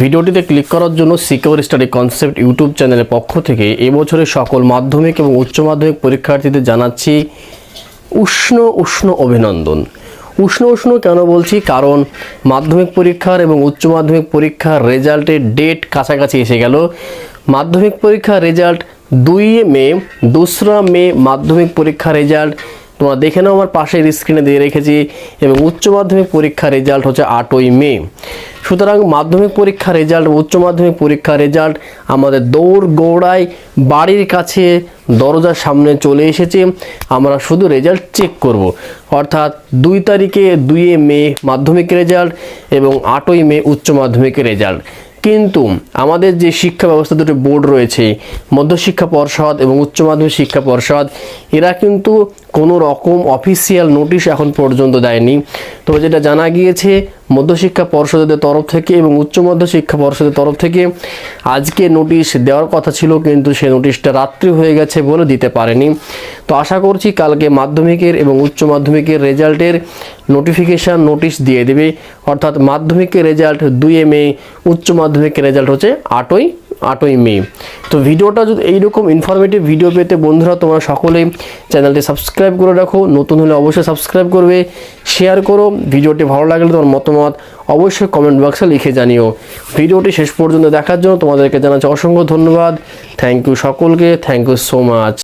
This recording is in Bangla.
ভিডিওটিতে ক্লিক করার জন্য সিকিউর স্টাডি কনসেপ্ট ইউটিউব চ্যানেলের পক্ষ থেকে এবছরের সকল মাধ্যমিক এবং উচ্চ মাধ্যমিক পরীক্ষার্থীদের জানাচ্ছি উষ্ণ উষ্ণ অভিনন্দন। উষ্ণ উষ্ণ কেন বলছি? কারণ মাধ্যমিক পরীক্ষার এবং উচ্চ মাধ্যমিক পরীক্ষার রেজাল্টের ডেট কাছাকাছি এসে গেল। মাধ্যমিক পরীক্ষার রেজাল্ট দুই মে, দোসরা মে মাধ্যমিক পরীক্ষার রেজাল্ট তোমরা দেখে নাও, আমার পাশের স্ক্রিনে দিয়ে রেখেছি। এবং উচ্চ মাধ্যমিক পরীক্ষার রেজাল্ট হচ্ছে আটই মে। সুতরাং মাধ্যমিক পরীক্ষার রেজাল্ট উচ্চ মাধ্যমিক পরীক্ষার রেজাল্ট আমাদের দৌড় গৌড়ায় বাড়ির কাছে দরজার সামনে চলে এসেছে। আমরা শুধু রেজাল্ট চেক করব। অর্থাৎ দুই তারিখে দুইয়ে মে মাধ্যমিক রেজাল্ট এবং আটই মে উচ্চ মাধ্যমিকের রেজাল্ট কিন্তু আমাদের যে শিক্ষা ব্যবস্থা দুটো বোর্ড রয়েছে মধ্যশিক্ষা পর্ষদ এবং উচ্চ মাধ্যমিক শিক্ষা পর্ষদ, এরা কিন্তু কোনো রকম অফিসিয়াল নোটিশ এখন পর্যন্ত দেয়নি। তবে যেটা জানা গিয়েছে মধ্যশিক্ষা পর্ষদের তরফ থেকে এবং উচ্চ মধ্য শিক্ষা পর্ষদের তরফ থেকে আজকে নোটিশ দেওয়ার কথা ছিল, কিন্তু সে নোটিশটা রাত্রি হয়ে গেছে বলে দিতে পারেনি। তো আশা করছি কালকে মাধ্যমিকের এবং উচ্চ মাধ্যমিকের রেজাল্টের নোটিফিকেশান নোটিশ দিয়ে দেবে। অর্থাৎ মাধ্যমিকের রেজাল্ট দুই মে, উচ্চ মাধ্যমিকের রেজাল্ট হচ্ছে আটই আটই মে। তো ভিডিওটা যদি এইরকম ইনফরমেটিভ ভিডিও পেতে বন্ধুরা, তোমরা সকলেই চ্যানেলটি সাবস্ক্রাইব করে রাখো। নতুন হলে অবশ্যই সাবস্ক্রাইব করবে শেয়ার করো। ভিডিওটি ভালো লাগলে তোমার মতামত অবশ্যই কমেন্ট বক্সে লিখে জানিও। ভিডিওটি শেষ পর্যন্ত দেখার জন্য তোমাদেরকে জানাচ্ছি অসংখ্য ধন্যবাদ। থ্যাংক ইউ সকলকে থ্যাংক ইউ সো মাচ